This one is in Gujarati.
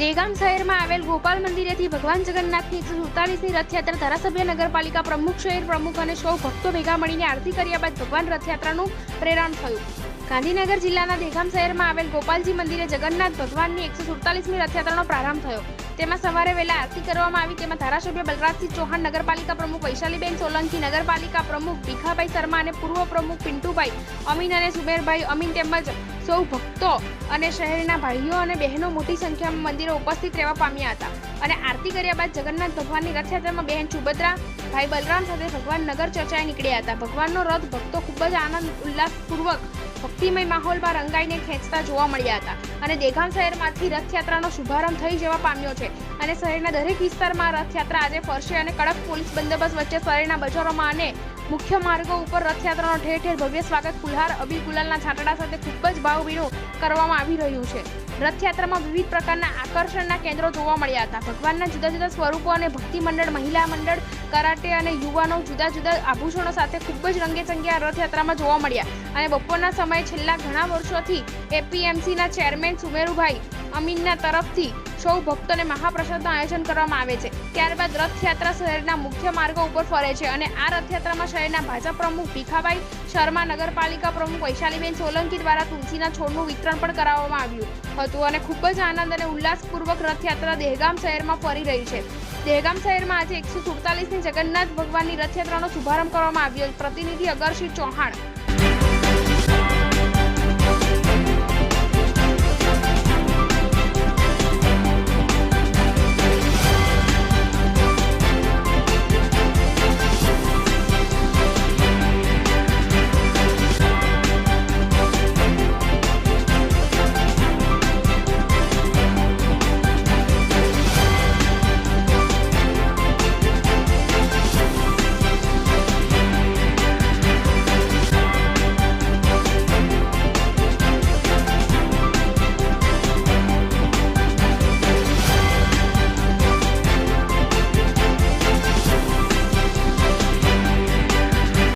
દહેગામ શહેરમાં આવેલ ગોપાલ મંદિરેથી ભગવાન જગન્નાથની એકસો સુડતાલીસની રથયાત્રા ધારાસભ્ય નગરપાલિકા પ્રમુખ, શહેર પ્રમુખ અને સૌ ભક્તો ભેગા મળીને આરતી કર્યા બાદ ભગવાન રથયાત્રાનું પ્રેરણ થયું. ગાંધીનગર જિલ્લાના દેગામ શહેરમાં આવેલ ગોપાલજી મંદિરે જગન્નાથ ભગવાનની એકસો સુડતાલીસમી રથયાત્રાનો પ્રારંભ થયો. તેમાં સવારે વહેલા આરતી કરવામાં આવી, તેમાં ધારાસભ્ય બલરાજસિંહ ચૌહાણ, નગરપાલિકા પ્રમુખ વૈશાલીબેન સોલંકી, નગરપાલિકા પ્રમુખ ભીખાભાઈ શર્મા અને પૂર્વ પ્રમુખ પિન્ટુભાઈ અમીન અને સુબેરભાઈ અમીન તેમજ સૌ ભક્તો અને શહેરના ભાઈઓ અને બહેનો મોટી સંખ્યામાં મંદિરે ઉપસ્થિત રહેવા પામ્યા હતા. અને આરતી કર્યા બાદ જગન્નાથ ભગવાનની રથયાત્રામાં બહેન સુભદ્રા, ભાઈ બલરામ સાથે ભગવાન નગર ચર્ચાએ નીકળ્યા હતા. ભગવાનનો રથ ભક્તો ખૂબ જ આનંદ, ઉલ્લાસપૂર્વક, ભક્તિમય માહોલમાં રંગાઈને ખેંચતા જોવા મળ્યા હતા. અને દેગામ શહેરમાંથી રથયાત્રાનો શુભારંભ થઈ જવા પામ્યો છે. અને શહેરના દરેક વિસ્તારમાં રથયાત્રા આજે ફરશે અને કડક પોલીસ બંદોબસ્ત વચ્ચે શહેરના બજારોમાં અને મુખ્ય માર્ગો ઉપર રથયાત્રાનો ઠેર ઠેર ભવ્ય સ્વાગત. ફુલહાર અબીલ ગુલાલના છાંટડા સાથે ખૂબ જ ભાવભીનું કરવામાં આવી રહ્યું છે. રથયાત્રામાં વિવિધ પ્રકારના આકર્ષણના કેન્દ્રો જોવા મળ્યા હતા. ભગવાનના જુદા જુદા સ્વરૂપો અને ભક્તિ મંડળ મહિલા મંડળ, કરાટે અને યુવાનો જુદા જુદા આભૂષણો સાથે ખૂબ જ રંગેચંગે આ રથયાત્રામાં જોવા મળ્યા. અને બપોરના સમયે છેલ્લા ઘણા વર્ષોથી એપીએમસીના ચેરમેન સુમેરુભાઈ અમીનના તરફથી સૌ ભક્તોને મહાપ્રસાદનું આયોજન કરવામાં આવે છે. ત્યારબાદ રથયાત્રા શહેરના મુખ્ય માર્ગો ઉપર ફરે છે અને આ રથયાત્રામાં શહેરના ભાજપ પ્રમુખ ભીખાભાઈ શર્મા, નગરપાલિકા પ્રમુખ વૈશાલીબેન સોલંકી દ્વારા તુલસીના છોડનું વિતરણ પણ કરાવવામાં આવ્યું હતું અને ખૂબ જ આનંદ અને ઉલ્લાસપૂર્વક રથયાત્રા દહેગામ શહેરમાં ફરી રહી છે. દહેગામ શહેરમાં આજે એકસો સુડતાલીસની જગન્નાથ ભગવાનની રથયાત્રાનો શુભારંભ કરવામાં આવ્યો. પ્રતિનિધિ અગરસિંહ ચૌહાણ